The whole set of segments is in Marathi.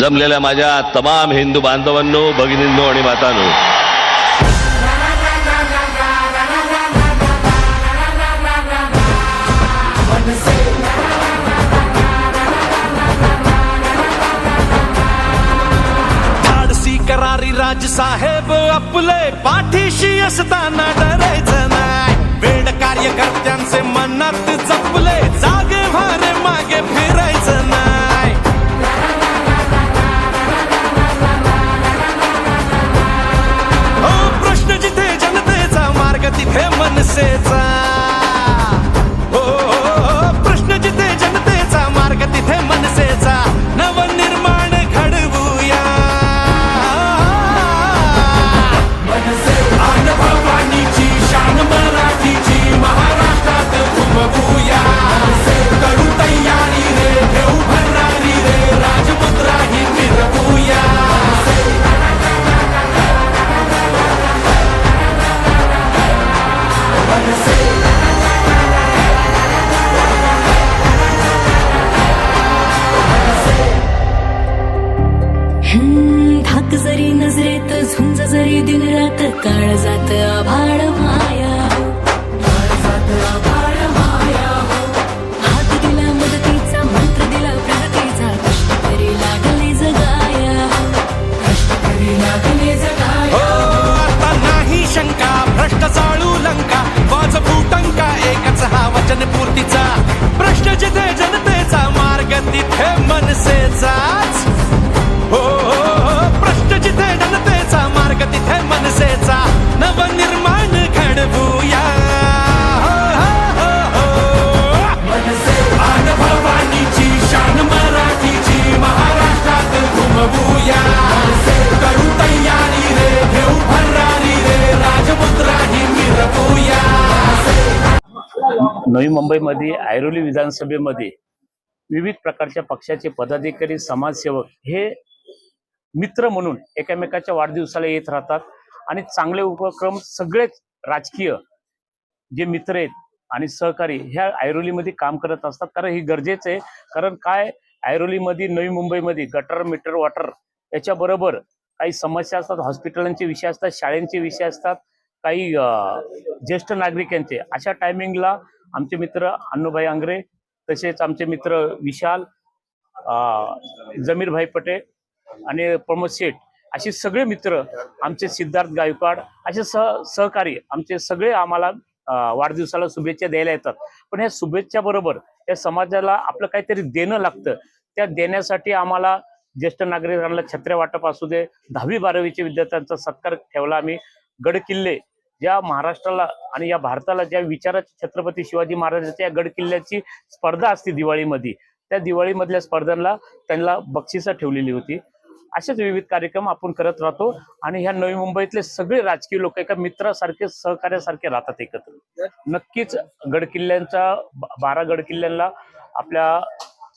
जमलेल्या माझ्या तमाम हिंदू बांधवांनो भगिनींनो आणि मातांनो. धाडसी करारी राज साहेब आपले पाठीशी असताना डरायचं नाही. वेड कार्यकर्त्यांचे मनात जपले दिन रात काळ जात. नवी मुंबईमध्ये ऐरोली विधानसभेमध्ये विविध प्रकारच्या पक्षाचे पदाधिकारी समाजसेवक हे मित्र म्हणून एकमेकाच्या वाढदिवसाला येत राहतात. आणि चांगले उपक्रम सगळेच राजकीय जे मित्र आहेत आणि सहकारी ह्या ऐरोलीमध्ये काम करत असतात. कारण हे गरजेचं आहे. कारण काय? ऐरोलीमध्ये नवी मुंबईमध्ये गटर मीटर वॉटर याच्याबरोबर काही समस्या असतात. हॉस्पिटलांचे विषय असतात शाळेंचे विषय असतात. काही ज्येष्ठ नागरिकांचे. अशा टायमिंगला आमचे मित्र अण्णूभाई आंग्रे तसेच आमचे मित्र विशाल जमीरभाई पटेल आणि प्रमोद शेठ असे सगळे मित्र आमचे सिद्धार्थ गायकवाड असे सह सहकारी आमचे सगळे आम्हाला वाढदिवसाला शुभेच्छा द्यायला येतात. पण ह्या शुभेच्छा बरोबर या समाजाला आपलं काहीतरी देणं लागतं. त्या देण्यासाठी आम्हाला ज्येष्ठ नागरिकांना छत्र्या वाटप असू दे दहावी बारावीच्या विद्यार्थ्यांचा सत्कार ठेवला आम्ही. गड किल्ले ज्या महाराष्ट्राला आणि या भारताला ज्या विचाराची छत्रपती शिवाजी महाराजांच्या या गडकिल्ल्याची स्पर्धा असते दिवाळीमध्ये त्या दिवाळीमधल्या स्पर्धांना त्यांना बक्षिसं ठेवलेली होती. असेच विविध कार्यक्रम आपण करत राहतो आणि ह्या नवी मुंबईतले सगळे राजकीय लोक एका मित्रासारखे सहकार्यासारखे राहतात एकत्र. नक्कीच गडकिल्ल्यांचा बारा गडकिल्ल्यांना आपल्या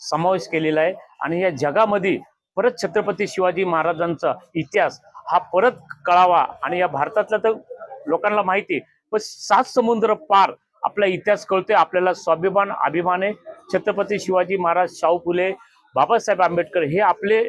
समावेश केलेला आहे आणि या जगामध्ये परत छत्रपती शिवाजी महाराजांचा इतिहास हा परत कळावा आणि या भारतातल्या तर लोकांना माहिती आहे. पण सात समुद्र पार आपला इतिहास कळतोय आपल्याला स्वाभिमान अभिमाने छत्रपती शिवाजी महाराज शाहू फुले बाबासाहेब आंबेडकर हे आपले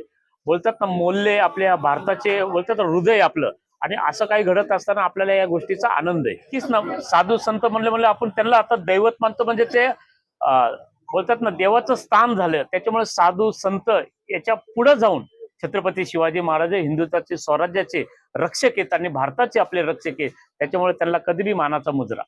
बोलतात ना मोल्ले आपल्या भारताचे बोलतात हृदय आपलं. आणि असं काही घडत असताना आपल्याला या गोष्टीचा आनंद आहे. तीच ना साधू संत म्हणले म्हणले आपण त्यांना आता दैवत मानतो म्हणजे ते अं, बोलतात ना देवाचं स्थान झालं. त्याच्यामुळे साधू संत याच्यापुढे जाऊन छत्रपती शिवाजी महाराज हे हिंदुत्वाचे स्वराज्याचे रक्षक आहेत आणि भारताचे आपले रक्षक आहेत. त्याच्यामुळे त्यांना कधी बी मानाचा मुजरा.